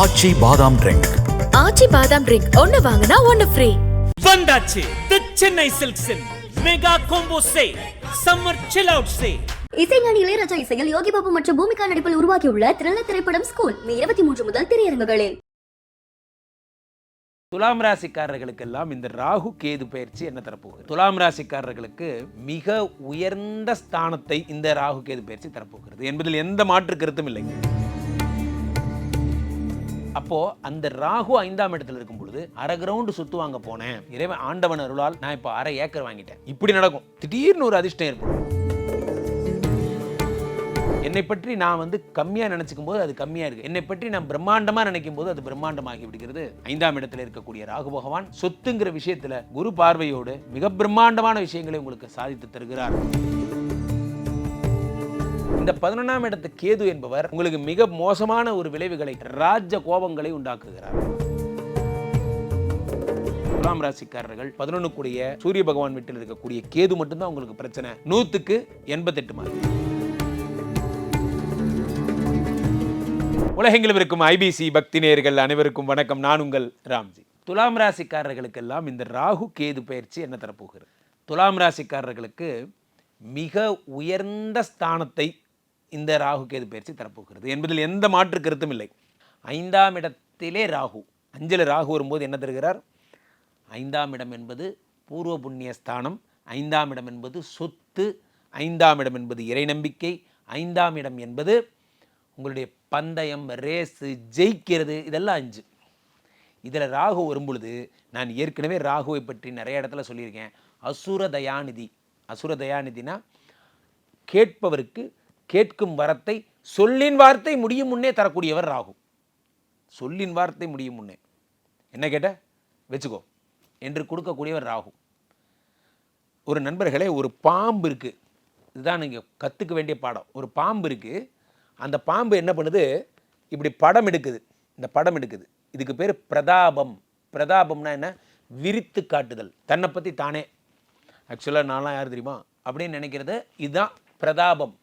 ஆச்சி பாதாம் ட்ரிங்க் ஆச்சி பாதாம் ட்ரிங்க் ஒன்னு வாங்கினா ஒன்னு ஃப்ரீ வந்தாச்சு. The Chennai சில்க்ஸின் mega combo say summer chill out say இசைஞானி இளையராஜா இசையில் யோகி பாபு மற்றும் பூமிகா நடிப்பில் உருவாகியுள்ள த்ரில்லர் திரைப்படம் ஸ்கூல் மே இருபத்தி மூன்று முதல் திரையரங்குகளில். துலாம் ராசிக்காரர்களுக்கெல்லாம் இந்த ராகு கேது பயிற்சி என்ன தரப்போகுது? துலாம் ராசிக்காரர்களுக்கு மிக உயர்ந்த ஸ்தானத்தை இந்த ராகு கேது பயிற்சி தரப்போகிறது. என்பதில் எந்த மாற்று கருத்தும் இல்லை. அப்போ அந்த ராகு ஐந்தாம் இடத்துல இருக்கும் பொழுது அரை கிரவுண்டு சுத்து வாங்க போனேன். இறைவன் ஆண்டவன் அருளால் நான் இப்போ அரை ஏக்கர் வாங்கிட்டேன். இப்படி நடக்கும். திடீர்னு ஒரு அதிர்ஷ்டம் ஏற்படும். என்னை பற்றி நான் வந்து கம்மியாக நினச்சிக்கும் போது அது கம்மியாக இருக்கு. என்னை பற்றி நான் பிரம்மாண்டமாக நினைக்கும் போது அது பிரம்மாண்டமாகி விடுகிறது. ஐந்தாம் இடத்துல இருக்கக்கூடிய ராகு பகவான் சொத்துங்கிற விஷயத்துல குரு பார்வையோடு மிக பிரம்மாண்டமான விஷயங்களை உங்களுக்கு சாதித்து தருகிறார். இந்த பதினொன்றாம் இடத்து கேது என்பவர் உங்களுக்கு மிக மோசமான ஒரு விளைவுகளை ராஜ கோபங்களை உண்டாக்குகிறார். துலாம் ராசிக்காரர்கள் பதினொன்று கூடிய சூரிய பகவான் வீட்டில் இருக்கக்கூடிய கேது மட்டும்தான் உங்களுக்கு பிரச்சனை. நூத்துக்கு எண்பத்தெட்டு மார்க் உலகெங்கிலும் இருக்கும் ஐபிசி பக்தி நேயர்கள் அனைவருக்கும் வணக்கம். நான் உங்கள் ராம்ஜி. துலாம் ராசிக்காரர்களுக்கெல்லாம் இந்த ராகு கேது பயிற்சி என்ன தரப்போகிறது? துலாம் ராசிக்காரர்களுக்கு மிக உயர்ந்த ஸ்தானத்தை இந்த ராகு கேது பயிற்சி தரப்போகிறது? என்பதில் எந்த மாற்று கருத்தும் இல்லை. ஐந்தாம் இடத்திலே ராகு அஞ்சில் ராகு வரும்போது என்ன தருகிறார்? ஐந்தாம் இடம் என்பது பூர்வ புண்ணிய ஸ்தானம் ஐந்தாம் இடம் என்பது சொத்து ஐந்தாம் இடம் என்பது இறை நம்பிக்கை ஐந்தாம் இடம் என்பது உங்களுடைய பந்தயம் ரேஸு ஜெயிக்கிறது இதெல்லாம் அஞ்சு. இதில் ராகு வரும்பொழுது நான் ஏற்கனவே ராகுவை பற்றி நிறைய இடத்துல சொல்லியிருக்கேன். அசுர தயாநிதி அசுர தயாநிதினா கேட்பவருக்கு கேட்கும் வரத்தை சொல்லின் வார்த்தை முடியும் முன்னே தரக்கூடியவர் ராகு. சொல்லின் வார்த்தை முடியும் முன்னே. என்ன கேட்ட? வச்சுக்கோ. என்று கொடுக்கக்கூடியவர் ராகு. ஒரு நண்பர்களே ஒரு பாம்பு இருக்குது இதுதான் நீங்கள் கற்றுக்க வேண்டிய பாடம். ஒரு பாம்பு இருக்குது அந்த பாம்பு என்ன பண்ணுது? இப்படி படம் எடுக்குது. இந்த படம் எடுக்குது. இதுக்கு பேர் பிரதாபம். பிரதாபம்னா என்ன? விரித்து காட்டுதல். தன்னை பற்றி தானே. ஆக்சுவலாக நான்லாம் யார் தெரியுமா? அப்படின்னு நினைக்கிறது இதுதான் பிரதாபம்.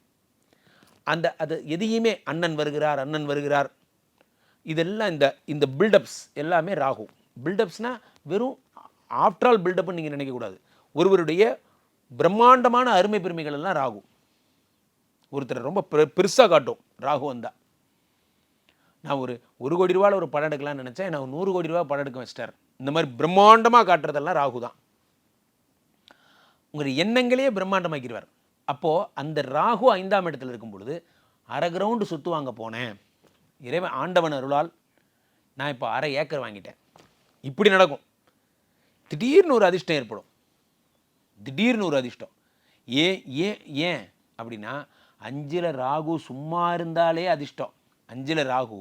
அந்த அது எதையுமே அண்ணன் வருகிறார் அண்ணன் வருகிறார். இதெல்லாம் இந்த இந்த பில்டப்ஸ் எல்லாமே ராகு. பில்டப்ஸ்னால் வெறும் ஆஃப்டர் ஆல் பில்டப்னு நீங்கள் நினைக்கக்கூடாது ஒருவருடைய பிரம்மாண்டமான அருமை பெருமைகள் எல்லாம் ராகு. ஒருத்தர் ரொம்ப பெரு பெருசாக காட்டும் ராகு வந்தால் நான் ஒரு ஒரு கோடி ரூபாயில் ஒரு படம் எடுக்கலாம்னு நினச்சேன். நான் நூறு கோடி ரூபா படம் எடுக்க வச்சிட்டார். இந்த மாதிரி பிரம்மாண்டமாக காட்டுறதெல்லாம் ராகு தான் உங்கள் எண்ணங்களையே பிரம்மாண்டமாக்கிடுவார் அப்போது அந்த ராகு ஐந்தாம் இடத்துல இருக்கும் பொழுது அரை கிரவுண்டு சுற்றுவாங்க போனேன். இறைவன் ஆண்டவன் அருளால் நான் இப்போ அரை ஏக்கர் வாங்கிட்டேன். இப்படி நடக்கும். திடீர்னு ஒரு அதிர்ஷ்டம் ஏற்படும். திடீர்னு ஒரு அதிர்ஷ்டம். ஏன் ஏன் ஏன் அப்படின்னா அஞ்சில் ராகு சும்மா இருந்தாலே அதிர்ஷ்டம். அஞ்சில் ராகு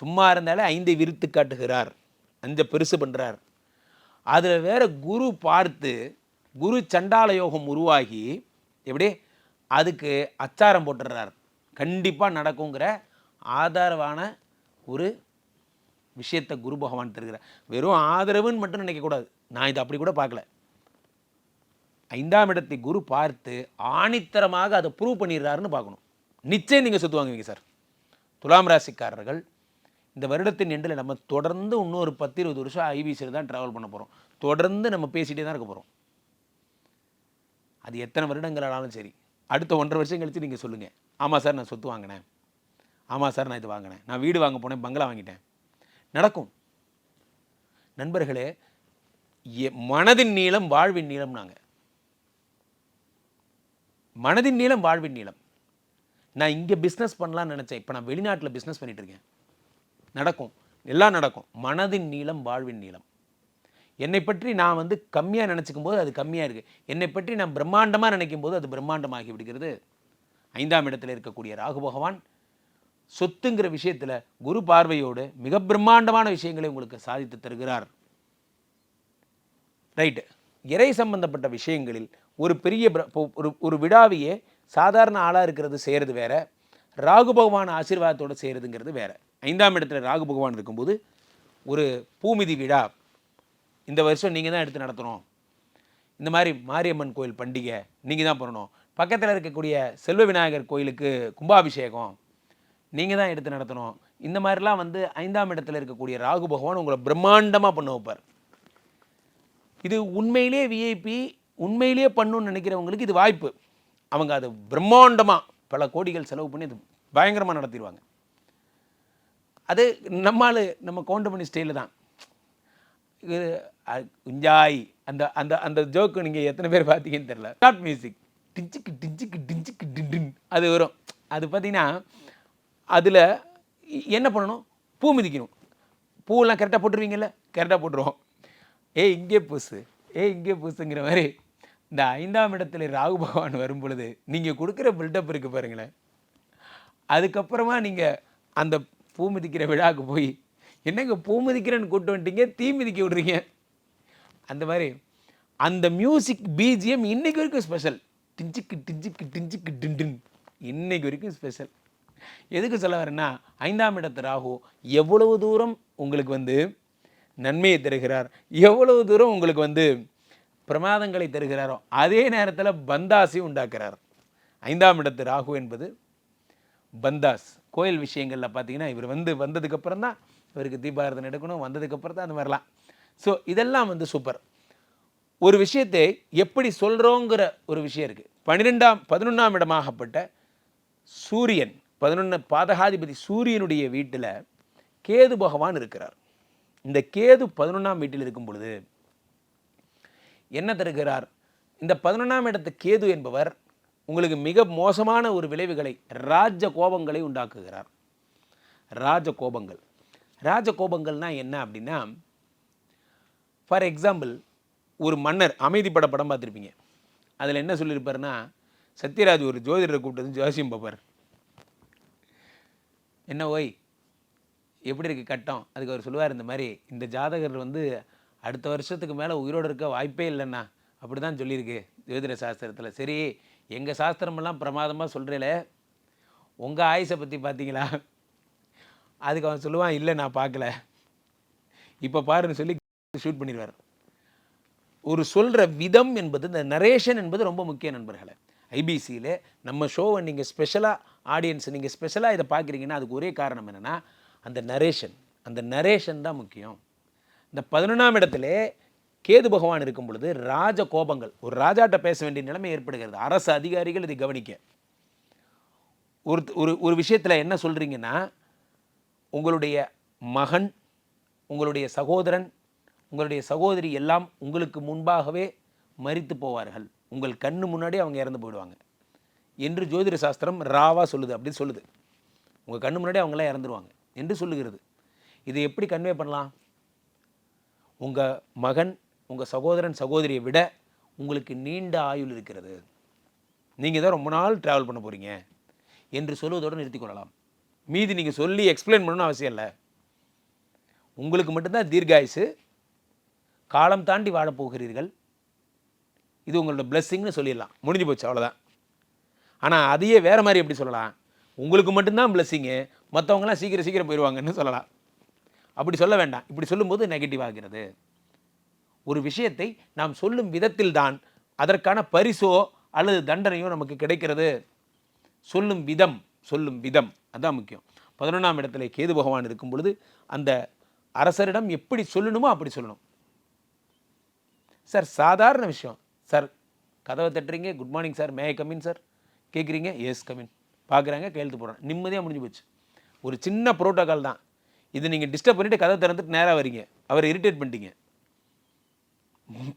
சும்மா இருந்தாலே ஐந்தை விரித்து காட்டுகிறார். அஞ்சை பெருசு பண்ணுறார் அதில் வேற குரு பார்த்து குரு சண்டால யோகம் உருவாகி எப்படி? அதுக்கு அச்சாரம் போட்டுடுறார். கண்டிப்பாக நடக்குங்கிற ஆதரவான ஒரு விஷயத்தை குரு பகவான் தருகிறார். வெறும் ஆதரவுன்னு மட்டும் நினைக்கக்கூடாது நான் இதை அப்படி கூட பார்க்கல. ஐந்தாம் இடத்தை குரு பார்த்து ஆணித்தரமாக அதை ப்ரூவ் பண்ணிடுறாருன்னு பார்க்கணும். நிச்சயம் நீங்கள் சொத்து வாங்குவீங்க சார் துலாம் ராசிக்காரர்கள் இந்த வருடத்தின் எண்டில் நம்ம தொடர்ந்து இன்னொரு பத்து இருபது வருஷம் ஐபிசியில் தான் ட்ராவல் பண்ண போகிறோம் தொடர்ந்து நம்ம பேசிகிட்டே தான் இருக்க போகிறோம் அது எத்தனை வருடங்கள் ஆனாலும் சரி. அடுத்த ஒன்றரை வருஷம் கழித்து நீங்கள் சொல்லுங்கள் ஆமாம் சார் நான் சொத்து வாங்கினேன். ஆமாம் சார் நான் இது வாங்கினேன். நான் வீடு வாங்க போனேன் பங்களா வாங்கிட்டேன். நடக்கும். நண்பர்களே எ- மனதின் நீளம் வாழ்வின் நீளம் நாங்கள் மனதின் நீளம் வாழ்வின் நீளம். நான் இங்கே பிஸ்னஸ் பண்ணலாம்னு நினச்சேன். இப்போ நான் வெளிநாட்டில் பிஸ்னஸ் பண்ணிட்டு இருக்கேன். நடக்கும். எல்லாம் நடக்கும். மனதின் நீளம் வாழ்வின் நீளம். என்னை பற்றி நான் வந்து கம்மியாக நினச்சிக்கும் போது அது கம்மியாக இருக்குது என்னை பற்றி நான் பிரம்மாண்டமாக நினைக்கும் போது அது பிரம்மாண்டமாகி விடுகிறது. ஐந்தாம் இடத்துல இருக்கக்கூடிய ராகு பகவான் சொத்துங்கிற விஷயத்தில் குரு பார்வையோடு மிக பிரம்மாண்டமான விஷயங்களை உங்களுக்கு சாதித்து தருகிறார். ரைட்டு. இறை சம்பந்தப்பட்ட விஷயங்களில் ஒரு பெரிய ஒரு ஒரு விழாவையே சாதாரண ஆளாக இருக்கிறது செய்கிறது வேற ராகு பகவான் ஆசீர்வாதத்தோடு செய்கிறதுங்கிறது வேறு. ஐந்தாம் இடத்துல ராகு பகவான் இருக்கும்போது ஒரு பூமிதி விழா இந்த வருஷம் நீங்கள் தான் எடுத்து நடத்தணும். இந்த மாதிரி மாரியம்மன் கோயில் பண்டிகை நீங்கள் தான் பண்ணணும். பக்கத்தில் இருக்கக்கூடிய செல்வ விநாயகர் கோயிலுக்கு கும்பாபிஷேகம் நீங்கள் தான் எடுத்து நடத்தணும். இந்த மாதிரிலாம் வந்து ஐந்தாம் இடத்துல இருக்கக்கூடிய ராகு பகவான் உங்களை பிரம்மாண்டமாக பண்ண வைப்பார். இது உண்மையிலே விஐபி உண்மையிலேயே பண்ணணும்னு நினைக்கிறவங்களுக்கு இது வாய்ப்பு. அவங்க அது பிரம்மாண்டமாக பல கோடிகள் செலவு பண்ணி அது பயங்கரமாக நடத்திடுவாங்க. அது நம்மால் நம்ம கவுண்டமணி ஸ்டைலில் தான். இது குஞ்சாய் அந்த அந்த அந்த ஜோக்கு நீங்கள் எத்தனை பேர் பார்த்தீங்கன்னு தெரில ஷார்ட் மியூசிக் டிஞ்சிக்கு டிஞ்சிக்கு டிஞ்சிக்கு டிண்டின் அது வரும். அது பார்த்தீங்கன்னா அதில் என்ன பண்ணணும்? பூ மிதிக்கணும். பூவெல்லாம் கரெக்டாக போட்டுருவீங்கல்ல? கரெக்டாக போட்டுருவோம். ஏய் இங்கே பூசு. ஏய் இங்கே பூசுங்கிற மாதிரி இந்த ஐந்தாம் இடத்துல ராகு பகவான் வரும் பொழுது நீங்கள் கொடுக்குற பில்டப் இருக்கு பாருங்களேன். அதுக்கப்புறமா நீங்கள் அந்த பூ மிதிக்கிற விழாவுக்கு போய் என்னங்க பூ மிதிக்கிறேன்னு கூப்பிட்டு வந்துட்டீங்க? தீ மிதிக்க விடுறீங்க? அந்த மாதிரி. அந்த மியூசிக் பிஜிஎம் இன்னைக்கு வரைக்கும் ஸ்பெஷல் டிஞ்சிக்கு டிஞ்சிக்கு டிஞ்சிக்கு டிண்டின் இன்னைக்கு வரைக்கும் ஸ்பெஷல் எதுக்கு சொல்ல வரேன்னா ஐந்தாம் இடத்து ராகு எவ்வளவு தூரம் உங்களுக்கு வந்து நன்மையை தருகிறார் எவ்வளவு தூரம் உங்களுக்கு வந்து பிரமாதங்களை தருகிறாரோ அதே நேரத்தில் பந்தாசி உண்டாக்குறார். ஐந்தாம் இடத்து ராகு என்பது பந்தாஸ். கோயில் விஷயங்களில் பார்த்தீங்கன்னா இவர் வந்து வந்ததுக்கப்புறம் தான் இவருக்கு தீபாரதனை எடுக்கணும் வந்ததுக்கப்புறம் தான் அந்த மாதிரிலாம் ஸோ இதெல்லாம் வந்து சூப்பர் ஒரு விஷயத்தை எப்படி சொல்கிறோங்கிற ஒரு விஷயம் இருக்குது பன்னிரெண்டாம் பதினொன்றாம் இடமாகப்பட்ட சூரியன் பதினொன்று பாதகாதிபதி சூரியனுடைய வீட்டில் கேது பகவான் இருக்கிறார். இந்த கேது பதினொன்றாம் வீட்டில் இருக்கும் பொழுது என்ன தருகிறார்? இந்த பதினொன்றாம் இடத்து கேது என்பவர் உங்களுக்கு மிக மோசமான ஒரு விளைவுகளை ராஜ கோபங்களை உண்டாக்குகிறார். ராஜ கோபங்கள். ராஜ கோபங்கள்னா என்ன அப்படின்னா ஃபார் எக்ஸாம்பிள் ஒரு மன்னர் அமைதி பட படம் பார்த்துருப்பீங்க. அதில் என்ன சொல்லியிருப்பாருன்னா சத்யராஜ் ஒரு ஜோதிடரை கூப்பிட்டு வந்து ஜோசியம் பார்ப்பார். என்ன ஓய் எப்படி இருக்குது கட்டம்? அதுக்கு அவர் சொல்லுவார் இந்த மாதிரி இந்த ஜாதகர் வந்து அடுத்த வருஷத்துக்கு மேலே உயிரோடு இருக்க வாய்ப்பே இல்லைண்ணா. அப்படி தான் சொல்லியிருக்கு ஜோதிட சாஸ்திரத்தில். சரி எங்கள் சாஸ்திரமெல்லாம் பிரமாதமாக சொல்கிறேல உங்கள் ஆயுசை பற்றி பார்த்தீங்களா? அதுக்கு அவன் சொல்லுவான் இல்லை நான் பார்க்கல. இப்போ பாருன்னு சொல்லி ஷூட் பண்ணிடுவார். ஒரு சொல்கிற விதம் என்பது இந்த நரேஷன் என்பது ரொம்ப முக்கிய நண்பர்களை. ஐபிசியில் நம்ம ஷோவை நீங்கள் ஸ்பெஷலாக ஆடியன்ஸ் நீங்கள் ஸ்பெஷலாக இதை பார்க்குறீங்கன்னா அதுக்கு ஒரே காரணம் என்னென்னா அந்த நரேஷன் அந்த நரேஷன் தான் முக்கியம். இந்த பதினொன்றாம் இடத்துல கேது பகவான் இருக்கும் பொழுது ராஜ கோபங்கள் ஒரு ராஜாட்ட பேச வேண்டிய நிலைமை ஏற்படுகிறது. அரசு அதிகாரிகள் இதை கவனிக்க. ஒரு ஒரு ஒரு விஷயத்தில் என்ன சொல்கிறீங்கன்னா உங்களுடைய மகன் உங்களுடைய சகோதரன் உங்களுடைய சகோதரி எல்லாம் உங்களுக்கு முன்பாகவே மறித்து போவார்கள். உங்கள் கண்ணு முன்னாடி அவங்க இறந்து போயிடுவாங்க. என்று ஜோதிட சாஸ்திரம் ராவா சொல்லுது அப்படி சொல்லுது. உங்கள் கண்ணு முன்னாடி அவங்களாம் இறந்துருவாங்க என்று சொல்லுகிறது. இதை எப்படி கன்வே பண்ணலாம்? உங்கள் மகன் உங்கள் சகோதரன் சகோதரியை விட உங்களுக்கு நீண்ட ஆயுள் இருக்கிறது. நீங்கள் தான் ரொம்ப நாள் ட்ராவல் பண்ண போகிறீங்க என்று சொல்வதோடு நிறுத்திக் கொள்ளலாம். மீதி நீங்கள் சொல்லி எக்ஸ்பிளைன் பண்ணணும்னு அவசியம் இல்லை. உங்களுக்கு மட்டும்தான் தீர்காயுசு காலம் தாண்டி வாழப் போகிறீர்கள். இது உங்களோட பிளெஸ்ஸிங்னு சொல்லிடலாம். முடிஞ்சு போச்சு அவ்வளோதான் ஆனால் அதையே வேறு மாதிரி எப்படி சொல்லலாம்? உங்களுக்கு மட்டும்தான் பிளெஸ்ஸிங்கு மற்றவங்களாம் சீக்கிரம் சீக்கிரம் போயிடுவாங்கன்னு சொல்லலாம். அப்படி சொல்ல வேண்டாம். இப்படி சொல்லும்போது நெகட்டிவ் ஆகிறது. ஒரு விஷயத்தை நாம் சொல்லும் விதத்தில்தான் அதற்கான பரிசோ அல்லது தண்டனையோ நமக்கு கிடைக்கிறது. சொல்லும் விதம் சொல்லும் விதம். அதான் முக்கியம். பதினொன்றாம் இடத்துல கேது பகவான் இருக்கும் பொழுது அந்த அரசரிடம் எப்படி சொல்லணுமோ அப்படி சொல்லணும். சார் சாதாரண விஷயம். சார் கதவை தட்டுறீங்க good morning sir may come in sir கேட்குறீங்க எஸ் கமின் பார்க்குறாங்க கையெழுத்து போடுறாங்க. நிம்மதியாக முடிஞ்சு போச்சு. ஒரு சின்ன ப்ரோட்டோக்கால் தான். இது நீங்கள் டிஸ்டர்ப் பண்ணிவிட்டு கதை திறந்துட்டு நேராக வரீங்க. அவரை இரிட்டேட் பண்ணிட்டீங்க.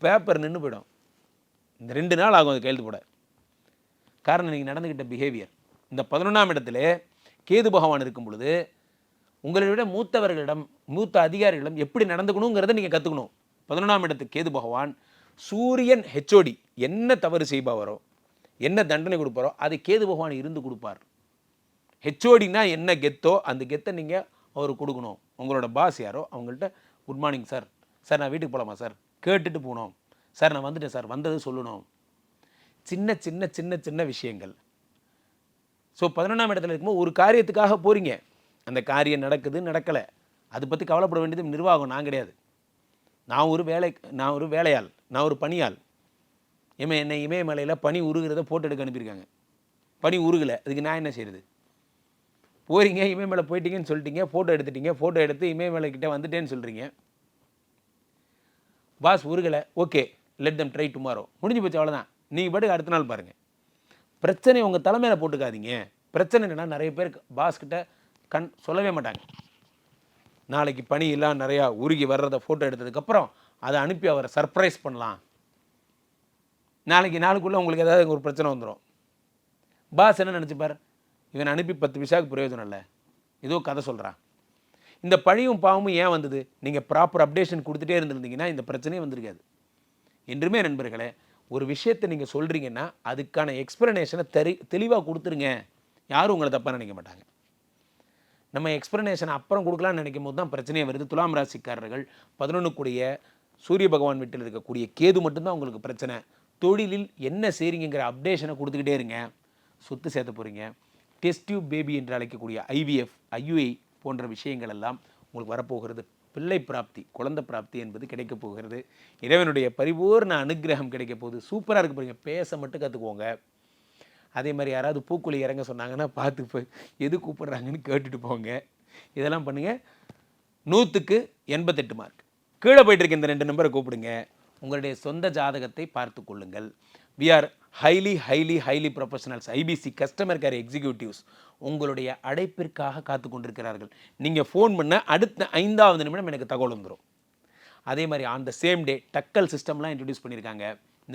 பேப்பர் நின்று போயிடும். இந்த ரெண்டு நாள் ஆகும் அது கையெழுத்து போட. காரணம் நீங்கள் நடந்துக்கிட்ட பிஹேவியர் இந்த பதினொன்றாம் இடத்துல கேது பகவான் இருக்கும் பொழுது உங்களை விட மூத்தவர்களிடம் மூத்த அதிகாரிகளிடம் எப்படி நடந்துக்கணுங்கிறத நீங்கள் கற்றுக்கணும் பதினொன்றாம் இடத்து கேது பகவான் சூரியன் ஹெச்ஓடி என்ன தவறு செய்பவரோ என்ன தண்டனை கொடுப்பாரோ அதை கேது பகவான் இருந்து கொடுப்பார். ஹெச்ஓடினா என்ன கெத்தோ அந்த கெத்தை நீங்கள் அவருக்கு கொடுக்கணும். உங்களோட பாஸ் யாரோ அவங்கள்ட்ட குட் மார்னிங் சார் சார் நான் வீட்டுக்கு போகலாமா சார் கேட்டுட்டு போகணும். சார் நான் வந்துட்டேன் சார் வந்தது சொல்லணும். சின்ன சின்ன சின்ன சின்ன விஷயங்கள். ஸோ பதினொன்றாம் இடத்துல இருக்கும்போது ஒரு காரியத்துக்காக போகிறீங்க அந்த காரியம் நடக்குது நடக்கலை. அதை பற்றி கவலைப்பட வேண்டியது நிர்வாகம் நான் கிடையாது. நான் ஒரு வேலை நான் ஒரு வேலையாள் நான் ஒரு பணியாள். இம என்னை இமயமலையில் பனி உருகிறத போட்டோ எடுக்க அனுப்பியிருக்காங்க. பனி உருகலை அதுக்கு நான் என்ன செய்கிறது போறீங்க இமயமலை போயிட்டீங்கன்னு சொல்லிட்டீங்க ஃபோட்டோ எடுத்துட்டீங்க ஃபோட்டோ எடுத்து இமயமலை கிட்டே வந்துட்டேன்னு சொல்கிறீங்க boss உருகலை okay let them try tomorrow முடிஞ்சு போச்சு அவ்வளோதான் நீங்கள் பாட்டுக்கு அடுத்த நாள் பாருங்கள் பிரச்சனை உங்கள் தலைமையில் போட்டுக்காதீங்க. பிரச்சனை என்னென்னா நிறைய பேர் பாஸ்கிட்ட கண் சொல்லவே மாட்டாங்க. நாளைக்கு பணி எல்லாம் நிறையா உருகி வர்றதை ஃபோட்டோ எடுத்ததுக்கப்புறம் அதை அனுப்பி அவரை சர்ப்ரைஸ் பண்ணலாம். நாளைக்கு நாளுக்குள்ளே உங்களுக்கு ஏதாவது ஒரு பிரச்சனை வந்துடும் பாஸ் என்ன நினச்சிப்பார்? இவன் அனுப்பி பத்து விசாக்கு பிரயோஜனம் இல்லை. ஏதோ கதை சொல்கிறான் இந்த பழியும் பாவமும் ஏன் வந்தது? நீங்கள் ப்ராப்பர் அப்டேஷன் கொடுத்துட்டே இருந்திருந்தீங்கன்னா இந்த பிரச்சனையே வந்திருக்காது. என்றுமே நண்பர்களே ஒரு விஷயத்தை நீங்கள் சொல்கிறீங்கன்னா அதுக்கான எக்ஸ்ப்ளனேஷனை தெரி தெளிவாக கொடுத்துருங்க. யாரும் உங்களை தப்பாக நினைக்க மாட்டாங்க. நம்ம எக்ஸ்ப்ளனேஷன் அப்புறம் கொடுக்கலாம்னு நினைக்கும் போது தான் பிரச்சனையே வருது. துலாம் ராசிக்காரர்கள் பதினொன்றுக்குடைய சூரிய பகவான் வீட்டில் இருக்கக்கூடிய கேது மட்டும்தான் உங்களுக்கு பிரச்சனை. தொழிலில் என்ன செய்றீங்கிற அப்டேஷனை கொடுத்துக்கிட்டே இருங்க. சொத்து சேர்த்த போகிறீங்க டெஸ்ட் டியூப் பேபி என்று அழைக்கக்கூடிய ஐவிஎஃப் ஐயுஐ போன்ற விஷயங்கள் எல்லாம் உங்களுக்கு வரப்போகிறது. பிள்ளை பிராப்தி குழந்தை பிராப்தி என்பது கிடைக்கப் போகிறது. இறைவனுடைய பரிபூர்ண அனுக்கிரகம் கிடைக்க போகுது. சூப்பராக இருக்க போகிறீங்க பேச மட்டும் கற்றுக்கோங்க அதே மாதிரி யாராவது பூக்குழி இறங்க சொன்னாங்கன்னா பார்த்து போய் எது கூப்பிட்றாங்கன்னு கேட்டுட்டு போங்க. இதெல்லாம் பண்ணுங்கள் நூற்றுக்கு எண்பத்தெட்டு மார்க் கீழே போயிட்டு இருக்க இந்த ரெண்டு நம்பரை கூப்பிடுங்க. உங்களுடைய சொந்த ஜாதகத்தை பார்த்து கொள்ளுங்கள். We are highly highly highly professionals IBC customer care executives உங்களுடைய அழைப்பிற்காக காத்து கொண்டிருக்கிறார்கள். நீங்கள் ஃபோன் பண்ண அடுத்த ஐந்தாவது நிமிடம் எனக்கு தகவல் வந்துடும் அதே மாதிரி on the same day tatkal சிஸ்டம்லாம் introduce பண்ணியிருக்காங்க.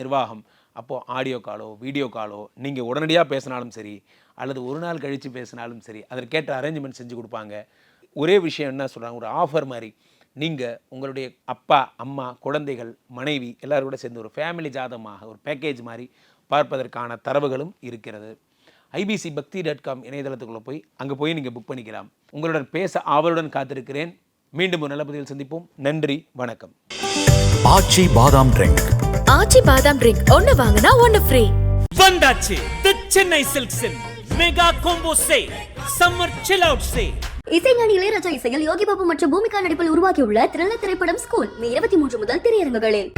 நிர்வாகம். அப்போது ஆடியோ காலோ வீடியோ காலோ நீங்கள் உடனடியாக பேசினாலும் சரி அல்லது ஒரு நாள் கழித்து பேசினாலும் சரி அதற்கேற்ற அரேஞ்ச்மெண்ட் செஞ்சு கொடுப்பாங்க. ஒரே விஷயம் என்ன சொல்கிறாங்க ஒரு ஆஃபர் மாதிரி. நீங்கள் உங்களுடைய அப்பா அம்மா குழந்தைகள் மனைவி எல்லோரும் கூட சேர்ந்து ஒரு ஃபேமிலி ஜாதமாக ஒரு பேக்கேஜ் மாதிரி பார்ப்பதற்கான தரவுகளும் இருக்கிறது. ஐபிசி பக்தி டாட் காம் இணையதளத்துக்குள்ளே போய் அங்கே போய் நீங்கள் புக் பண்ணிக்கலாம். உங்களுடன் பேச ஆவலுடன் காத்திருக்கிறேன். மீண்டும் ஒரு நல்ல பதிவில் சந்திப்போம். நன்றி வணக்கம். ஆச்சி பாதாம் ட்ரிங்க் ஆச்சி பாதாம் ட்ரிங்க் ஒன்னு வாங்கினா ஒன்னு ஃப்ரீ வந்தாச்சு. The Chennai சில்க்ஸின் mega combo say summer chill out say இசைஞானி இளையராஜா இசையில் யோகி பாபு மற்றும் பூமிகா நடிப்பில் உருவாகியுள்ள த்ரில்லர் திரைப்படம் ஸ்கூல் மே இருபத்தி மூன்று முதல் திரையரங்குகளில்.